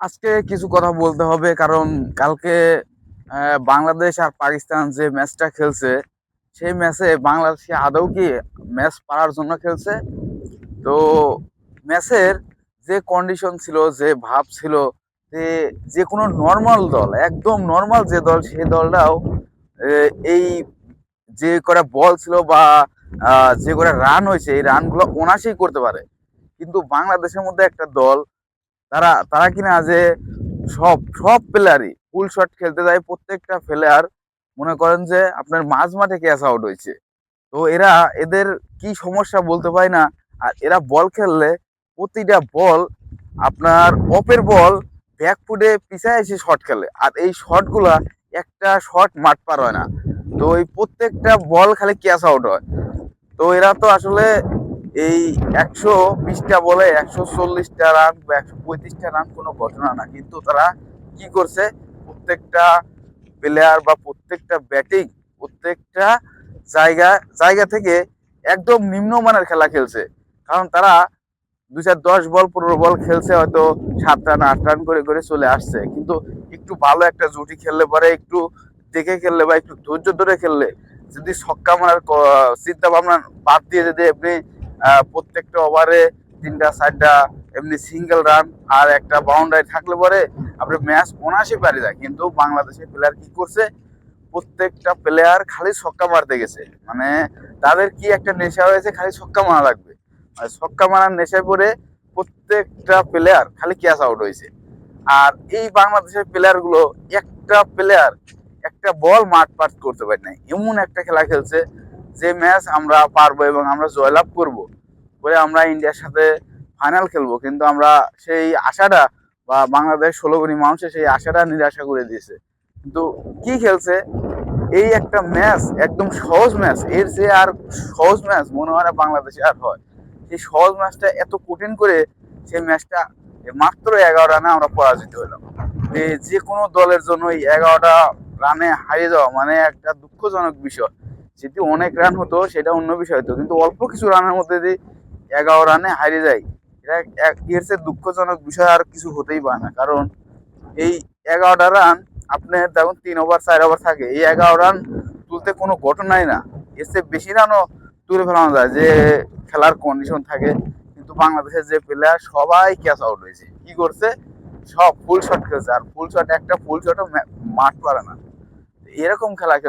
আজকে কিছু কথা বলতে হবে, কারণ কালকে বাংলাদেশ আর পাকিস্তান যে ম্যাচটা খেলছে, সেই ম্যাচে বাংলাদেশে আদৌ কি ম্যাচ পারার জন্য খেলছে? তো ম্যাচের যে কন্ডিশন ছিল, যে ভাব ছিল, যে যে কোনো নর্মাল দল, একদম নর্মাল যে দল, সেই দলটাও এই যে কটা বল ছিল বা যে কটা রান হয়েছে, এই রানগুলো অনায়াসেই করতে পারে। কিন্তু বাংলাদেশের মধ্যে একটা দল তারা তারা কিনা যে সব সব প্লেয়ারই ফুল শট খেলতে যায়, প্রত্যেকটা প্লেয়ার মনে করেন যে আপনার মাঝ মাঠে ক্যাশ আউট হয়েছে। তো এরা, এদের কি সমস্যা বলতে পারি না। আর এরা বল খেললে প্রতিটা বল আপনার অপের বল ব্যাক ফুটে পিছায় এসে শট খেলে। আর এই শটগুলা একটা শট মাঠ পার হয় না। তো এই প্রত্যেকটা বল খালি ক্যাশ আউট হয়। তো এরা তো আসলে এই একশো বিশটা বলে একশো চল্লিশটা রান বা একশো পঁয়ত্রিশটা রান কোনো ঘটনা না। কিন্তু তারা কি করছে? প্রত্যেকটা প্লেয়ার বা প্রত্যেকটা ব্যাটিং প্রত্যেকটা জায়গা জায়গা থেকে একদম নিম্নমানের খেলা খেলছে। কারণ তারা দু চার দশ বল, পনেরো বল খেলছে, হয়তো সাত রান, আট রান করে করে চলে আসছে। কিন্তু একটু ভালো একটা জুটি খেললে পরে, একটু দেখে খেললে বা একটু ধৈর্য ধরে খেললে যদি ছক্কা মারার চিন্তা ভাবনা বাদ দিয়ে যদি আপনি প্রত্যেকটা ওভারে তিনটা, চারটা, এমনি সিঙ্গেল রান আর একটা বাউন্ডারি থাকলে পরে আপনি ম্যাচ অনায়াসে পারি যায়। কিন্তু বাংলাদেশের প্লেয়ার কি করছে? প্রত্যেকটা প্লেয়ার খালি ছক্কা মারতে গেছে। মানে তাদের কি একটা নেশা হয়েছে, খালি ছক্কা মারা লাগবে। আর ছক্কা মারার নেশায় পড়ে প্রত্যেকটা প্লেয়ার খালি ক্যাচ আউট হয়েছে। আর এই বাংলাদেশের প্লেয়ারগুলো একটা প্লেয়ার একটা বল মাঠ পাট করতে পারি না এমন একটা খেলা খেলছে যে ম্যাচ আমরা পারব এবং আমরা জয়লাভ করব, বলে আমরা ইন্ডিয়ার সাথে ফাইনাল খেলব। কিন্তু আমরা সেই আশাটা বা বাংলাদেশ ষোলো কোটি মানুষের সেই আশাটা নিরাশা করে দিয়েছে। কিন্তু কি খেলছে? এই একটা ম্যাচ একদম সহজ ম্যাচ এর যে আর সহজ ম্যাচ মনে হয় না বাংলাদেশে আর হয়। সেই সহজ ম্যাচটা এত কঠিন করে সেই ম্যাচটা মাত্র এগারো রানে আমরা পরাজিত হলাম। যে যে কোনো দলের জন্য এই এগারোটা রানে হারিয়ে যাওয়া মানে একটা দুঃখজনক বিষয়। যদি অনেক রান হতো, সেটা অন্য বিষয় হতো। কিন্তু অল্প কিছু রানের মধ্যে যদি এগারো রানে হারিয়ে যায়, এটা এর চেয়ে দুঃখজনক বিষয়, আর কিছু হতেই পারে না। কারণ এই এগারোটা রান আপনার দেখুন, তিন ওভার চার ওভার থাকে। এই এগারো রান তুলতে কোনো ঘটনাই না। এর চেয়ে বেশি রানও তুলে ফেলানো যায় যে খেলার কন্ডিশন থাকে। কিন্তু বাংলাদেশের যে প্লেয়ার সবাই ক্যাচ আউট হয়েছে। কি করছে? সব ফুল শট খেলছে। আর ফুল শট একটা ফুল শটও মাঠ পারে না। এরকম খেলা খেলছে।